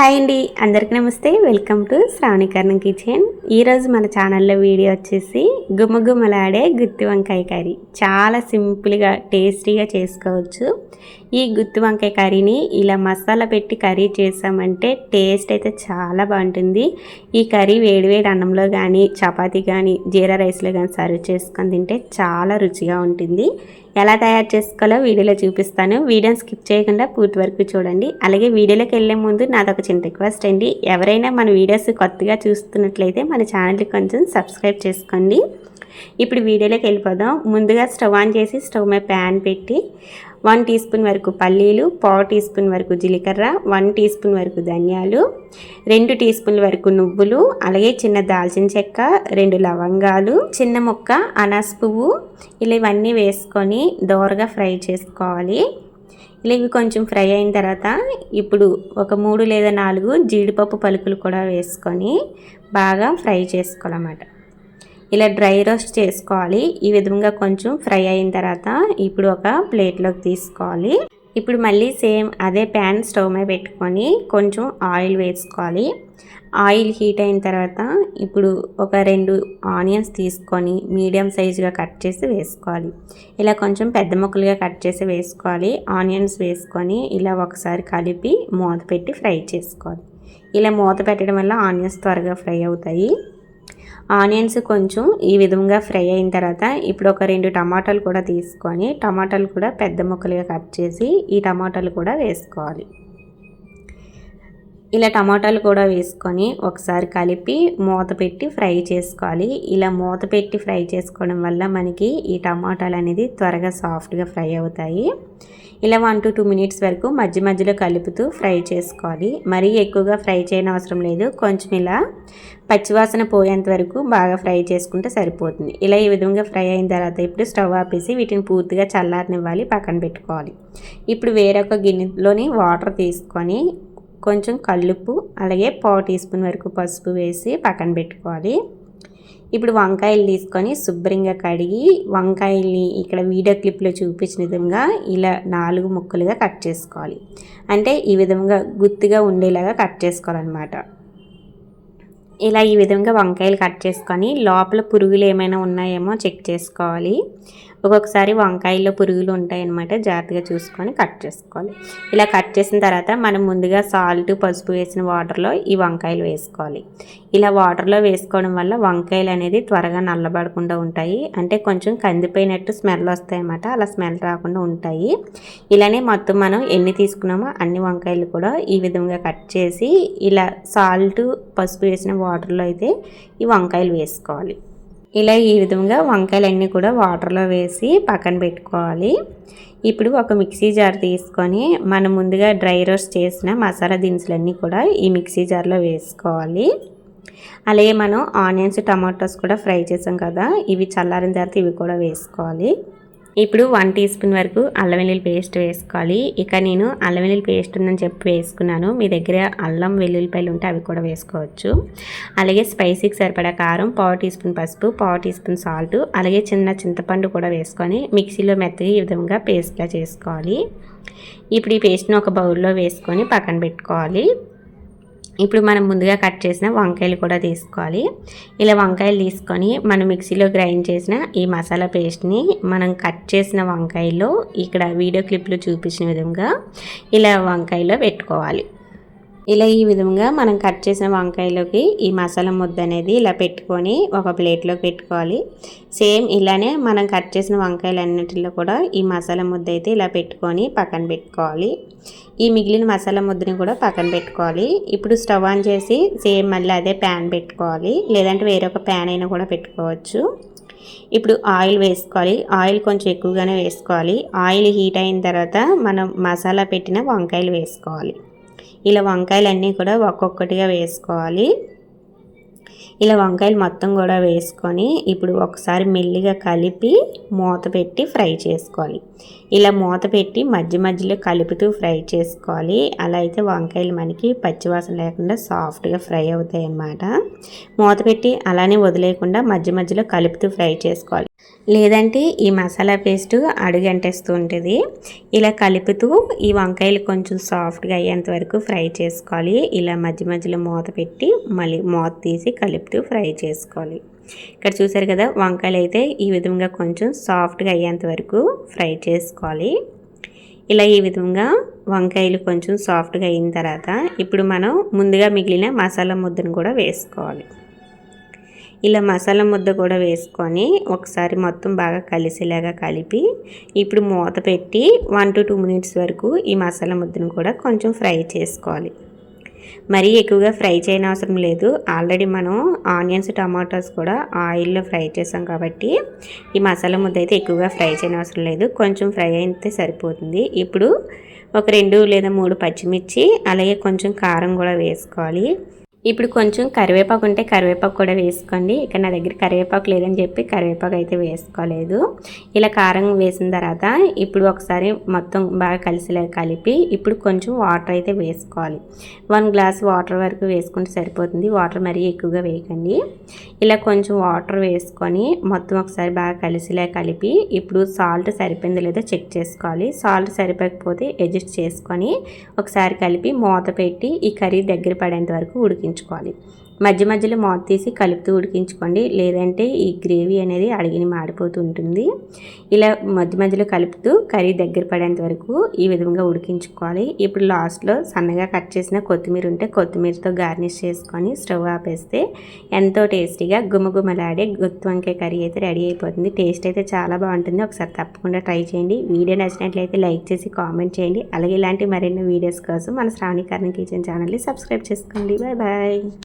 Hi అండి. అందరికీ నమస్తే. వెల్కమ్ టు శ్రావణీకరణం కిచెన్. ఈరోజు మన ఛానల్లో వీడియో వచ్చేసి గుమ్మగుమ్మలాడే గుత్తి వంకాయ కర్రీ. చాలా సింపుల్గా టేస్టీగా చేసుకోవచ్చు. ఈ గుత్తి వంకాయ కర్రీని ఇలా మసాలా పెట్టి కర్రీ చేసామంటే టేస్ట్ అయితే చాలా బాగుంటుంది. ఈ కర్రీ వేడివేడి అన్నంలో కానీ చపాతీ కానీ జీరా రైస్లో కానీ సర్వ్ చేసుకొని తింటే చాలా రుచిగా ఉంటుంది. ఎలా తయారు చేసుకోవాలో వీడియోలో చూపిస్తాను. వీడియోని స్కిప్ చేయకుండా పూర్తి వరకు చూడండి. అలాగే వీడియోలోకి వెళ్ళే ముందు నాదొక చిన్న రిక్వెస్ట్ అండి. ఎవరైనా మన వీడియోస్ కొత్తగా చూస్తున్నట్లయితే మన ఛానల్కి కొంచెం సబ్స్క్రైబ్ చేసుకోండి. ఇప్పుడు వీడియోలోకి వెళ్ళిపోదాం. ముందుగా స్టవ్ ఆన్ చేసి స్టవ్ మీద ప్యాన్ పెట్టి వన్ టీ స్పూన్ వరకు పల్లీలు పావు టీ స్పూన్ వరకు జీలకర్ర వన్ టీ స్పూన్ వరకు ధనియాలు రెండు టీ స్పూన్ల వరకు నువ్వులు అలాగే చిన్న దాల్చిన చెక్క రెండు లవంగాలు చిన్న ముక్క అనాస్ పువ్వు. ఇలా ఇవన్నీ వేసుకొని దోరగా ఫ్రై చేసుకోవాలి. ఇలా ఇవి కొంచెం ఫ్రై అయిన తర్వాత ఇప్పుడు ఒక మూడు లేదా నాలుగు జీడిపప్పు పలుకులు కూడా వేసుకొని బాగా ఫ్రై చేసుకోవాలన్నమాట. ఇలా డ్రై రోస్ట్ చేసుకోవాలి. ఈ విధంగా కొంచెం ఫ్రై అయిన తర్వాత ఇప్పుడు ఒక ప్లేట్లోకి తీసుకోవాలి. ఇప్పుడు మళ్ళీ సేమ్ అదే ప్యాన్ స్టవ్ మీద పెట్టుకొని కొంచెం ఆయిల్ వేసుకోవాలి. ఆయిల్ హీట్ అయిన తర్వాత ఇప్పుడు ఒక రెండు ఆనియన్స్ తీసుకొని మీడియం సైజుగా కట్ చేసి వేసుకోవాలి. ఇలా కొంచెం పెద్ద ముక్కలుగా కట్ చేసి వేసుకోవాలి. ఆనియన్స్ వేసుకొని ఇలా ఒకసారి కలిపి మూత పెట్టి ఫ్రై చేసుకోవాలి. ఇలా మూత పెట్టడం వల్ల ఆనియన్స్ త్వరగా ఫ్రై అవుతాయి. ఆనియన్స్ కొంచెం ఈ విధంగా ఫ్రై అయిన తర్వాత ఇప్పుడు ఒక రెండు టమాటాలు కూడా తీసుకొని టమాటాలు కూడా పెద్ద ముక్కలుగా కట్ చేసి ఈ టమాటాలు కూడా వేసుకోవాలి. ఇలా టమాటాలు కూడా వేసుకొని ఒకసారి కలిపి మూత పెట్టి ఫ్రై చేసుకోవాలి. ఇలా మూత పెట్టి ఫ్రై చేసుకోవడం వల్ల మనకి ఈ టమాటాలు అనేది త్వరగా సాఫ్ట్గా ఫ్రై అవుతాయి. ఇలా వన్ టు టూ మినిట్స్ వరకు మధ్య మధ్యలో కలుపుతూ ఫ్రై చేసుకోవాలి. మరీ ఎక్కువగా ఫ్రై చేయని అవసరం లేదు. కొంచెం ఇలా పచ్చివాసన పోయేంత వరకు బాగా ఫ్రై చేసుకుంటే సరిపోతుంది. ఇలా ఈ విధంగా ఫ్రై అయిన తర్వాత ఇప్పుడు స్టవ్ ఆపేసి వీటిని పూర్తిగా చల్లారనివ్వాలి పక్కన పెట్టుకోవాలి. ఇప్పుడు వేరొక గిన్నెలోని వాటర్ తీసుకొని కొంచెం కల్లుప్పు అలాగే పావు టీ స్పూన్ వరకు పసుపు వేసి పక్కన పెట్టుకోవాలి. ఇప్పుడు వంకాయలు తీసుకొని శుభ్రంగా కడిగి వంకాయల్ని ఇక్కడ వీడియో క్లిప్లో చూపించిన విధంగా ఇలా నాలుగు ముక్కలుగా కట్ చేసుకోవాలి. అంటే ఈ విధంగా గుత్తిగా ఉండేలాగా కట్ చేసుకోవాలన్నమాట. ఇలా ఈ విధంగా వంకాయలు కట్ చేసుకొని లోపల పురుగులు ఏమైనా ఉన్నాయేమో చెక్ చేసుకోవాలి. ఒక్కొక్కసారి వంకాయల్లో పురుగులు ఉంటాయన్నమాట జాగ్రత్తగా చూసుకొని కట్ చేసుకోవాలి. ఇలా కట్ చేసిన తర్వాత మనం ముందుగా సాల్ట్ పసుపు వేసిన వాటర్లో ఈ వంకాయలు వేసుకోవాలి. ఇలా వాటర్లో వేసుకోవడం వల్ల వంకాయలు అనేది త్వరగా నల్లబడకుండా ఉంటాయి. అంటే కొంచెం కందిపోయినట్టు స్మెల్ వస్తాయి అన్నమాట అలా స్మెల్ రాకుండా ఉంటాయి. ఇలానే మొత్తం మనం ఎన్ని తీసుకున్నామో అన్ని వంకాయలు కూడా ఈ విధంగా కట్ చేసి ఇలా సాల్ట్ పసుపు వేసిన వాటర్లో అయితే ఈ వంకాయలు వేసుకోవాలి. ఇలా ఈ విధంగా వంకాయలన్నీ కూడా వాటర్లో వేసి పక్కన పెట్టుకోవాలి. ఇప్పుడు ఒక మిక్సీ జార్ తీసుకొని మనం ముందుగా డ్రై రోస్ట్ చేసిన మసాలా దినుసులన్నీ కూడా ఈ మిక్సీ జార్లో వేసుకోవాలి. అలాగే మనం ఆనియన్స్ టమాటోస్ కూడా ఫ్రై చేసాం కదా ఇవి చల్లారిన తర్వాత ఇవి కూడా వేసుకోవాలి. ఇప్పుడు వన్ టీ స్పూన్ వరకు అల్లం వెల్లుల్లి పేస్ట్ వేసుకోవాలి. ఇక నేను అల్లం వెల్లుల్లి పేస్ట్ ఉందని చెప్పి వేసుకున్నాను. మీ దగ్గర అల్లం వెల్లుల్లిపాయలు ఉంటే అవి కూడా వేసుకోవచ్చు. అలాగే స్పైసీకి సరిపడా కారం పావు టీ స్పూన్ పసుపు పావు టీ స్పూన్ సాల్ట్ అలాగే చిన్న చింతపండు కూడా వేసుకొని మిక్సీలో మెత్తగా ఈ విధంగా పేస్ట్లా చేసుకోవాలి. ఇప్పుడు ఈ పేస్ట్ని ఒక బౌల్లో వేసుకొని పక్కన పెట్టుకోవాలి. ఇప్పుడు మనం ముందుగా కట్ చేసిన వంకాయలు కూడా తీసుకోవాలి. ఇలా వంకాయలు తీసుకొని మనం మిక్సీలో గ్రైండ్ చేసిన ఈ మసాలా పేస్ట్ని మనం కట్ చేసిన వంకాయలో ఇక్కడ వీడియో క్లిప్లో చూపించిన విధంగా ఇలా వంకాయలో పెట్టుకోవాలి. ఇలా ఈ విధంగా మనం కట్ చేసిన వంకాయలోకి ఈ మసాలా ముద్ద అనేది ఇలా పెట్టుకొని ఒక ప్లేట్లో పెట్టుకోవాలి. సేమ్ ఇలానే మనం కట్ చేసిన వంకాయలన్నిటిలో కూడా ఈ మసాలా ముద్ద అయితే ఇలా పెట్టుకొని పక్కన పెట్టుకోవాలి. ఈ మిగిలిన మసాలా ముద్దని కూడా పక్కన పెట్టుకోవాలి. ఇప్పుడు స్టవ్ ఆన్ చేసి సేమ్ మళ్ళీ అదే ప్యాన్ పెట్టుకోవాలి. లేదంటే వేరొక ప్యాన్ అయినా కూడా పెట్టుకోవచ్చు. ఇప్పుడు ఆయిల్ వేసుకోవాలి. ఆయిల్ కొంచెం ఎక్కువగానే వేసుకోవాలి. ఆయిల్ హీట్ అయిన తర్వాత మనం మసాలా పెట్టిన వంకాయలు వేసుకోవాలి. ఇలా వంకాయలన్నీ కూడా ఒక్కొక్కటిగా వేసుకోవాలి. ఇలా వంకాయలు మొత్తం కూడా వేసుకొని ఇప్పుడు ఒకసారి మెల్లిగా కలిపి మూత పెట్టి ఫ్రై చేసుకోవాలి. ఇలా మూత పెట్టి మధ్య మధ్యలో కలుపుతూ ఫ్రై చేసుకోవాలి. అలా అయితే వంకాయలు మనకి పచ్చివాసన లేకుండా సాఫ్ట్గా ఫ్రై అవుతాయి అన్నమాట మూత పెట్టి అలానే వదిలేయకుండా మధ్య మధ్యలో కలుపుతూ ఫ్రై చేసుకోవాలి. లేదంటే ఈ మసాలా పేస్ట్ అడుగంటేస్తూ ఉంటుంది. ఇలా కలుపుతూ ఈ వంకాయలు కొంచెం సాఫ్ట్గా అయ్యేంత వరకు ఫ్రై చేసుకోవాలి. ఇలా మధ్య మధ్యలో మూత పెట్టి మళ్ళీ మూత తీసి కలుపుతూ ఫ్రై చేసుకోవాలి. ఇక్కడ చూసారు కదా వంకాయలు అయితే ఈ విధంగా కొంచెం సాఫ్ట్గా అయ్యేంత వరకు ఫ్రై చేసుకోవాలి. ఇలా ఈ విధంగా వంకాయలు కొంచెం సాఫ్ట్గా అయిన తర్వాత ఇప్పుడు మనం ముందుగా మిగిలిన మసాలా ముద్దను కూడా వేసుకోవాలి. ఇలా మసాలా ముద్ద కూడా వేసుకొని ఒకసారి మొత్తం బాగా కలిసేలాగా కలిపి ఇప్పుడు మూత పెట్టి వన్ టు టూ మినిట్స్ వరకు ఈ మసాలా ముద్దను కూడా కొంచెం ఫ్రై చేసుకోవాలి. మరీ ఎక్కువగా ఫ్రై చేయని అవసరం లేదు. ఆల్రెడీ మనం ఆనియన్స్ టమాటోస్ కూడా ఆయిల్లో ఫ్రై చేసాం కాబట్టి ఈ మసాలా ముద్ద అయితే ఎక్కువగా ఫ్రై చేయని అవసరం లేదు. కొంచెం ఫ్రై అయితే సరిపోతుంది. ఇప్పుడు ఒక రెండు లేదా మూడు పచ్చిమిర్చి అలాగే కొంచెం కారం కూడా వేసుకోవాలి. ఇప్పుడు కొంచెం కరివేపాకు ఉంటే కరివేపాకు కూడా వేసుకోండి. ఇక నా దగ్గర కరివేపాకు లేదని చెప్పి కరివేపాకు అయితే వేసుకోలేదు. ఇలా కారం వేసిన తర్వాత ఇప్పుడు ఒకసారి మొత్తం బాగా కలిసిలా కలిపి ఇప్పుడు కొంచెం వాటర్ అయితే వేసుకోవాలి. వన్ గ్లాస్ వాటర్ వరకు వేసుకుంటే సరిపోతుంది. వాటర్ మరీ ఎక్కువగా వేయకండి. ఇలా కొంచెం వాటర్ వేసుకొని మొత్తం ఒకసారి బాగా కలిసిలా కలిపి ఇప్పుడు సాల్ట్ సరిపోయిందో లేదో చెక్ చేసుకోవాలి. సాల్ట్ సరిపోకపోతే అడ్జస్ట్ చేసుకొని ఒకసారి కలిపి మూత పెట్టి ఈ కర్రీ దగ్గర పడేంత వరకు ఉడికి ఉడికించుకోవాలి మధ్య మధ్యలో మూత తీసి కలుపుతూ ఉడికించుకోండి. లేదంటే ఈ గ్రేవీ అనేది అడిగిని మాడిపోతూ ఉంటుంది ఇలా మధ్య మధ్యలో కలుపుతూ కర్రీ దగ్గర పడేంత వరకు ఈ విధంగా ఉడికించుకోవాలి. ఇప్పుడు లాస్ట్లో సన్నగా కట్ చేసిన కొత్తిమీర ఉంటే కొత్తిమీరతో గార్నిష్ చేసుకొని స్టవ్ ఆపేస్తే ఎంతో టేస్టీగా గుమగుమలాడే గుత్తి వంకాయ కర్రీ అయితే రెడీ అయిపోతుంది. టేస్ట్ అయితే చాలా బాగుంటుంది. ఒకసారి తప్పకుండా ట్రై చేయండి. వీడియో నచ్చినట్లయితే లైక్ చేసి కామెంట్ చేయండి. అలాగే ఇలాంటి మరిన్ని వీడియోస్ కోసం మన శ్రావణి కర్ణ కిచెన్ ఛానల్ని సబ్స్క్రైబ్ చేసుకోండి. Bye bye